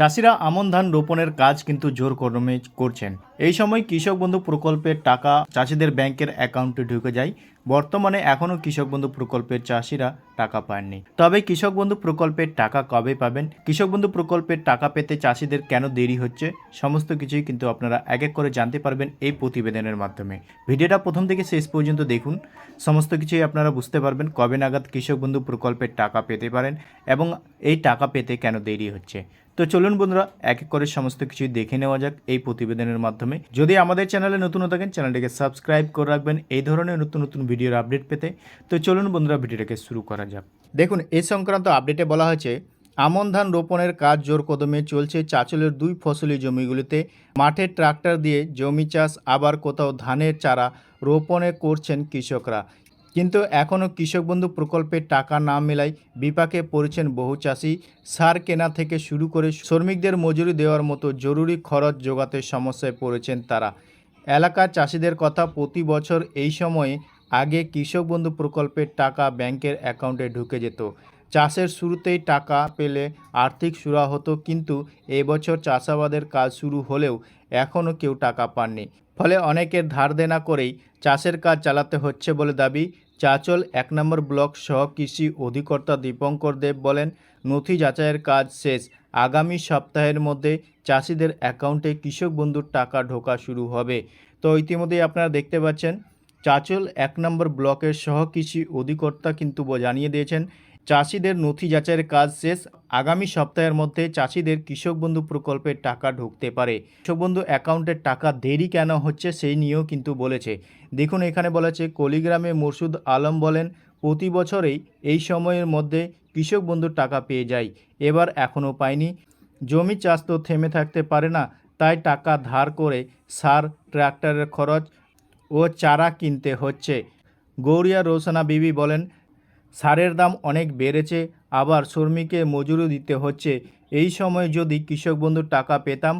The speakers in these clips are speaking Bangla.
চাষিরা আমন ধান রোপণের কাজ কিন্তু জোর কদমে করছেন। এই সময় কৃষক বন্ধু প্রকল্পের টাকা চাষিদের ব্যাংকের অ্যাকাউন্টে ঢুকে যায়। বর্তমানে এখনও কৃষক বন্ধু প্রকল্পের চাষিরা টাকা পাননি। তবে কৃষক বন্ধু প্রকল্পের টাকা কবে পাবেন? কৃষক বন্ধু প্রকল্পের টাকা পেতে চাষিদের কেন দেরি হচ্ছে? সমস্ত কিছুই কিন্তু আপনারা এক এক করে জানতে পারবেন এই প্রতিবেদনের মাধ্যমে। ভিডিওটা প্রথম থেকে শেষ পর্যন্ত দেখুন। সমস্ত কিছুই আপনারা বুঝতে পারবেন কবে নাগাদ কৃষক বন্ধু প্রকল্পের টাকা পেতে পারেন এবং এই টাকা পেতে কেন দেরি হচ্ছে। তো চলুন বন্ধুরা, এক এক করে সমস্ত কিছুই দেখে নেওয়া যাক এই প্রতিবেদনের মাধ্যমে। যদি আমাদের চ্যানেলে নতুন থাকেন, চ্যানেলটিকে সাবস্ক্রাইব করে রাখবেন। এই ধরনের নতুন নতুন ভিডিওর আপডেট পেতে। তো চলুন বন্ধুরা, ভিডিওটাকে শুরু করা যাক। দেখুন এই সংক্রান্ত আপডেটে বলা হয়েছে, আমন ধান রোপণের কাজ জোর কদমে চলছে। চাচলের দুই ফসলি জমিগুলিতে মাঠে ট্রাক্টর দিয়ে জমি চাষ, আবার কোথাও ধানের চারা রোপণে করছেন কৃষকরা। কিন্তু এখনও কৃষক বন্ধু প্রকল্পে টাকা না মেলায় বিপাকে পড়েছেন বহু চাষি। সার কেনা থেকে শুরু করে শ্রমিকদের মজুরি দেওয়ার মতো জরুরি খরচ যোগাতে সমস্যায় পড়েছেন তারা। এলাকার চাষিদের কথা প্রতি বছর এই সময়ে আগে কৃষক বন্ধু প্রকল্পের টাকা ব্যাংকের অ্যাকাউন্টে ঢুকে যেত। চাষের শুরুতেই টাকা পেলে আর্থিক সুরা হতো, কিন্তু এবছর চাষাবাদের কাজ শুরু হলেও এখনও কেউ টাকা পাননি। ফলে অনেকের ধার দেনা করেই চাষের কাজ চালাতে হচ্ছে বলে দাবি চাচল এক নম্বর ব্লক সহ কৃষি অধিকর্তা দীপঙ্কর দেব বলেন, নথি যাচাইয়ের কাজ শেষ। আগামী সপ্তাহের মধ্যে চাষিদের অ্যাকাউন্টে কৃষক বন্ধুর টাকা ঢোকা শুরু হবে। তো ইতিমধ্যেই আপনারা দেখতে পাচ্ছেন, চাচল এক নম্বর ব্লকের সহ কৃষি অধিকর্তা কিন্তু জানিয়ে দিয়েছেন চাষিদের নথি যাচাইয়ের কাজ শেষ। আগামী সপ্তাহের মধ্যে চাষিদের কৃষক বন্ধু প্রকল্পের টাকা ঢুকতে পারে। কৃষক বন্ধু অ্যাকাউন্টের টাকা দেরি কেন হচ্ছে সেই নিয়েও কিন্তু বলেছে। দেখুন, এখানে বলেছে, কলিগ্রামে মুর্শুদ আলম বলেন, প্রতি বছরেই এই সময়ের মধ্যে কৃষক বন্ধুর টাকা পেয়ে যায়। এবার এখনও পায়নি। জমি চাষ তো থেমে থাকতে পারে না, তাই টাকা ধার করে সার, ট্রাক্টরের খরচ ও চারা কিনতে হচ্ছে। গৌরিয়া রোশনা বিবি বলেন সারের দাম অনেক বেড়েছে, আবার শ্রমিককে মজুরি দিতে হচ্ছে। এই সময় যদি কৃষক বন্ধুর টাকা পেতাম,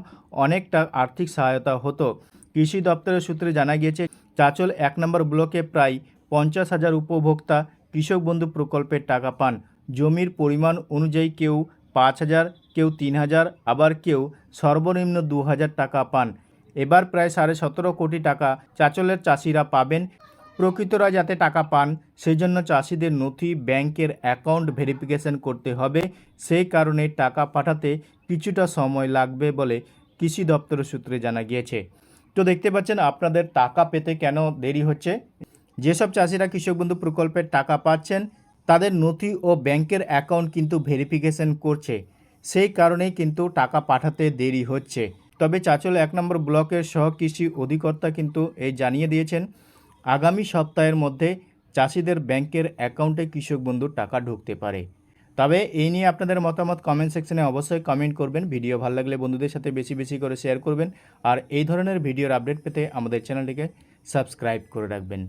অনেকটা আর্থিক সহায়তা হতো। কৃষি দপ্তরের সূত্রে জানা গিয়েছে, চাচল এক নম্বর ব্লকে প্রায় পঞ্চাশ হাজার উপভোক্তা কৃষক বন্ধু প্রকল্পের টাকা পান। জমির পরিমাণ অনুযায়ী কেউ পাঁচ হাজার, কেউ তিন হাজার, আবার কেউ সর্বনিম্ন দু হাজার টাকা পান। এবার প্রায় সাড়ে সতেরো কোটি টাকা চাচলের চাষিরা পাবেন। প্রকৃতরা যাতে টাকা পান সেই জন্য চাষিদের নথি, ব্যাংকের অ্যাকাউন্ট ভেরিফিকেশন করতে হবে। সেই কারণে টাকা পাঠাতে কিছুটা সময় লাগবে বলে কৃষি দপ্তরের সূত্রে জানা গিয়েছে। তো দেখতে পাচ্ছেন, আপনাদের টাকা পেতে কেন দেরি হচ্ছে? যেসব চাষিরা কৃষক বন্ধু প্রকল্পের টাকা পাচ্ছেন, তাদের নথি ও ব্যাংকের অ্যাকাউন্ট কিন্তু ভেরিফিকেশন করছে। সেই কারণেই কিন্তু টাকা পাঠাতে দেরি হচ্ছে। তবে চাচল এক নম্বর ব্লকের সহ কৃষি অধিকর্তা কিন্তু এই জানিয়ে দিয়েছেন আগামী সপ্তাহের মধ্যে চাষিদের ব্যাংকের অ্যাকাউন্টে কৃষক বন্ধুর টাকা ঢুকতে পারে। তবে এই নিয়ে আপনাদের মতামত কমেন্ট সেকশনে অবশ্যই কমেন্ট করবেন। ভিডিও ভালো লাগলে বন্ধুদের সাথে বেশি বেশি করে শেয়ার করবেন। আর এই ধরনের ভিডিওর আপডেট পেতে আমাদের চ্যানেলটিকে সাবস্ক্রাইব করে রাখবেন।